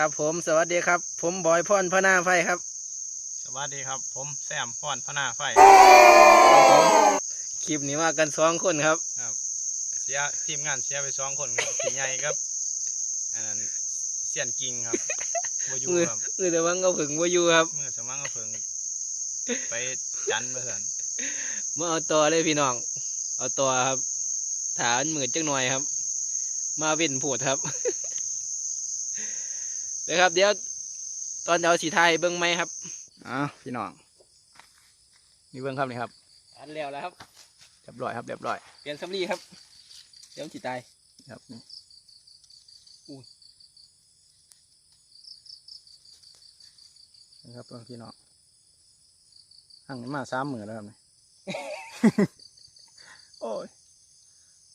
ครับผมสวัสดีครับ ผมบอยพรพนาไฟครับ สวัสดีครับ ผมแซมพรพนาไฟคลิปนี้มากันสองคนครับครับ เสียทีมงานเสียไปสองคนครับพี่ใหญ่ครับอันนั้นเสียนกิ่งครับบอยูมือครับมือแต่วังก็ผึ่งวาอยู่ครับมือสมังก็เพิ่งไปจันทร์มาเถินมาเอาตัวเลยพี่น้อง เอาตัวครับ ฐานมือจังหน่อยครับ มาเว้นผูดครับ เดี๋ยวครับ เดี๋ยว ตอนเอาสีไทายเบิ้งไหมครับอะพี่น้องนี่เบิ้งครับนี่ครับ อันแล้วแล้วครับเรียบร้อยครับเรียบร้อยเปลี่ยนสำลีครับ เดี๋ยวสีตายครับนี่อุ้ยนะครับเบิ่งพี่น้องหั่งนี้มาสามหมื่นแล้วครับนี่โอ้ย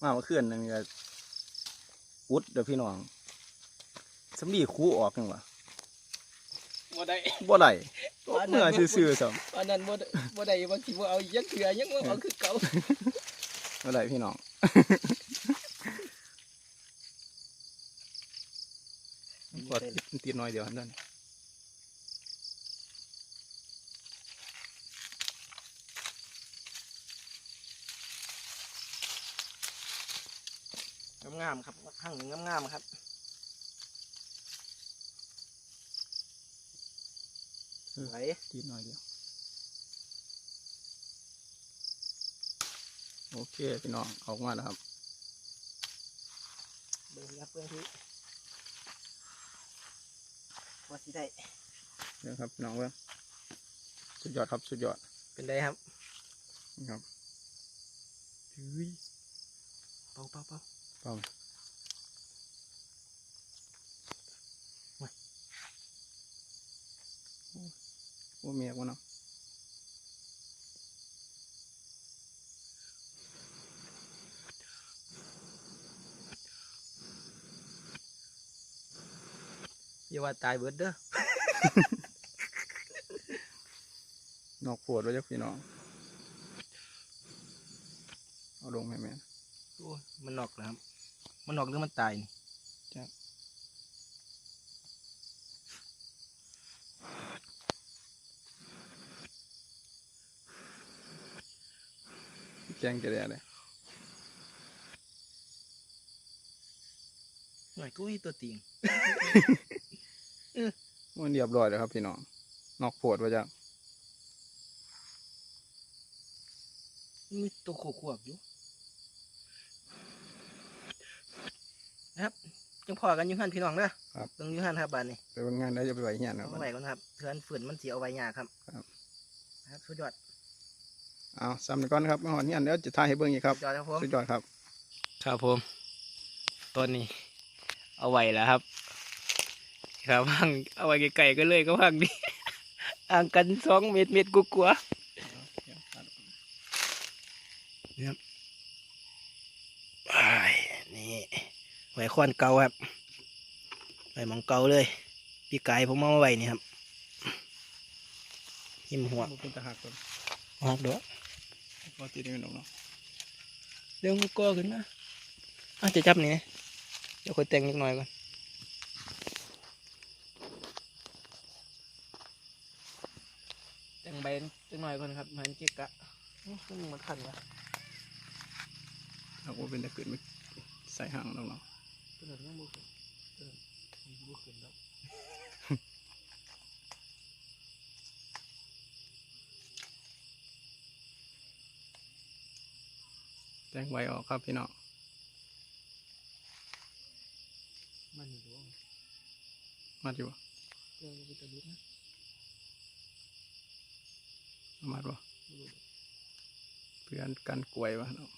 มาเมื่อคืนนึงก็อุดเดี๋ยวพี่น้อง สำลีคูออกยังวะบ่ได้บ่ไหลอันนั้นเมื่อซื่อๆสมอันนั้นบ่ได้บ่ได้บางทีบ่เอายักเถื่อยังบ่เอาคือเก่าบ่ไหลพี่น้องกดติดหน่อยเดียวนั่นงามๆครับหั่งงามๆครับ ไหวติดหน่อยเดียว โอเค พี่น้องออกมาแล้วครับ เบิ่งครับเบิ่งที่ว่าสิได้เดี๋ยวครับพี่น้องเว่าสุดยอดครับสุดยอดเป็นได้ครับนี่ครับเป่าเป่าเป่าเปล่า โอ้เมียกูเนาะอย่าว่าตายเบิดเด้อ นอกปวดไว้จ้ะพี่น้อง เอาลงแม่แม่โอ้ยมันนอกแล้วครับ มันนอกหรือมันตายนี่แจ้งจะได้เลยหน่อยก็มีตัวติงมันเรียบร้อยแล้วครับพี่น้อง นอกปวดไว้จ้ะมีตัวโขกๆอยู่ นะครับจังพอกันอยู่หันพี่น้องเด้อครับเบิ่งอยู่หันครับบ้านนี้ไปวันงานได้จะไปไหวเฮียนครัเอาบไว้ก่อนครับเถือนฝืนมันเสียเอาไว้ยากครับ ครับนะครับสุดยอด เอาซ้ำไปก่อนครับมาหอนเฮียนเดี๋ยวจะถ่ายให้เบิ่งอีกครับสุดยอดครับผมสุดยอดครับ ครับผมต้นนี้ เอาไว้แล้วครับ ครับห่างเอาไว้ไกลๆก็เลยก็ห่างนี่ห่างกันสองเมตรเมตรกูกลัวๆอ้ายนี่ไว้ควันเก่าครับไว้หมองเก่าเลยพี่ไก่ผมเอามาไว้นี่ครับหิมหัวบ่เป็นตะหักตัวหั กเด้อก็ติดนี่น้องเนาะเดี๋ยวกูกลัวขึ้นมาอะจะจับนี่นะเดี๋ยวค่อยแต่งนิดหน่อยก่อนแต่งใบจังหน่อยก่อนครับเหมือนเจ๊กะอื้อซึ่งมันขันวะถ้าว่าเป็นตะเกิดไม่ใส่ห่างน้องเนาะตัวนั้นยังบุขึ้นตัวนั้นบุขึ้นแล้ว แจ้งไว้ออกครับพี่น้องมันนี่ดูว่ามาดีวะเจอวิตาลุดนะมาดีวะบ่รู้เพื่อนกันกลวยวะเนาะ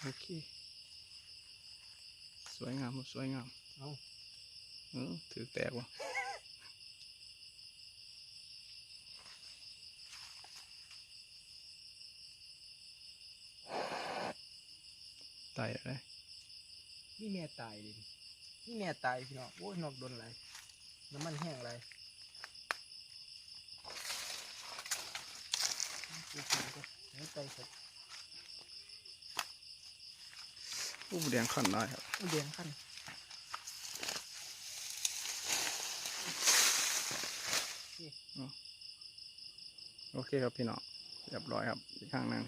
โอเค สวยงามครับสวยงาม เอาเออถือแตกวะตายอะไร นี่แม่ตายเลยนี่แม่ตายพี่น้องโอ้ยนอกโดนไหลน้ำมันแห้งไหลกูกินก็ให้ไปสักอู้เดียงขันได้ครับเดียงขั้นโอเคครับพี่น้องเรียบร้อยครับอีกข้างหนึง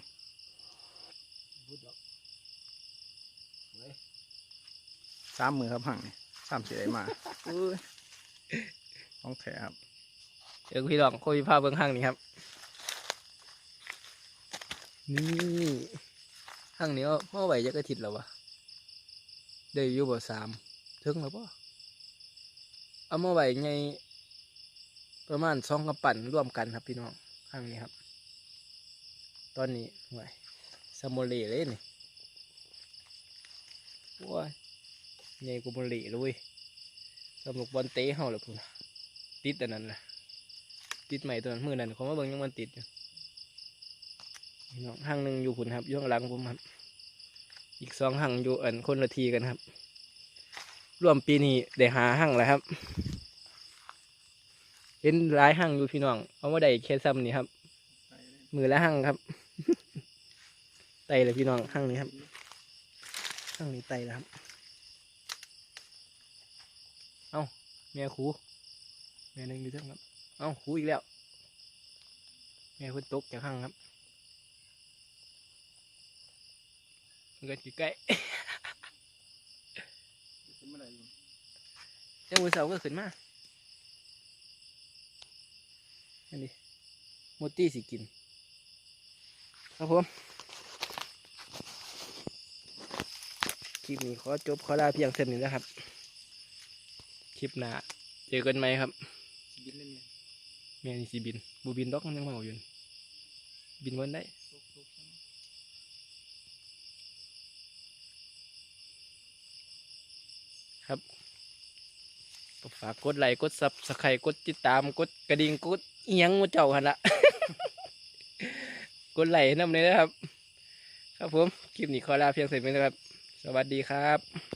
สามมือครับห่างนี่สามเสียมาอุ้ยต้องแถครับเดี๋ยวพี่ลองโควิภาพเบื้องห้างนี่ครับ นี่ห้างนี้เอาเมื่อไหร่จะกระถิดแล้ววะได้อยู่บ่สามถึงแล้วป่เอามาไหวไงประมาณสองกำปั่นร่วมกันครับพี่น้องห้างนี้ครับ ตอนนี้ไหวสมโมเลเลยนี่ว้าย ใหญ่กว่าโมเลยเว้ยสำหรับบอลเตะเฮาเลยพุ่นติดอันนั้นแหละติดใหม่ตัวนั้นมือนั้นเขามาเบิ่งยังมันติดอยู่น้องห้างหนึ่งอยู่ขุนครับอยู่ข้างหลังผมครับ อีกสองห้างอยู่อันคนละทีกันครับ รวมปีนี้ได้หาห้างแล้วครับ เห็นหลายห้างอยู่พี่น้อง เอามาได้แค่ซ้ำนี่ครับ มือละห้างครับไตเลยพี่น้องห้างนี้ครับห้างนี้ไตแล้วครับ เอ้าแม่คูแม่หนึ่งอยู่ทั้งครับ เอ้าคูอีกแล้ว แม่เพิ่นตกจากข้างครับมันก็จีใกล้เจ้ามือเสาก็ขึ้นมาอันนี้มดตี้สิกิน ครับผม คลิปนี้ขอจบขอลาเพียงเท่านี้นะครับ ลิปหน้าเจอกันไหมครับบินเล่นเนี่ยแม่นี่สิบินบูบินดอกมันยังเมาอยู่บินวันได้ครับก็ฝากกดไลค์กดซับสไครต์กดติดตามกดกระดิ่งกดเอียงมาเจ้าหันละกดไลค์ให้นำเลยนะครับ ครับผม คลิปนี้ขอลาเพียงเท่านี้นะครับ สวัสดีครับ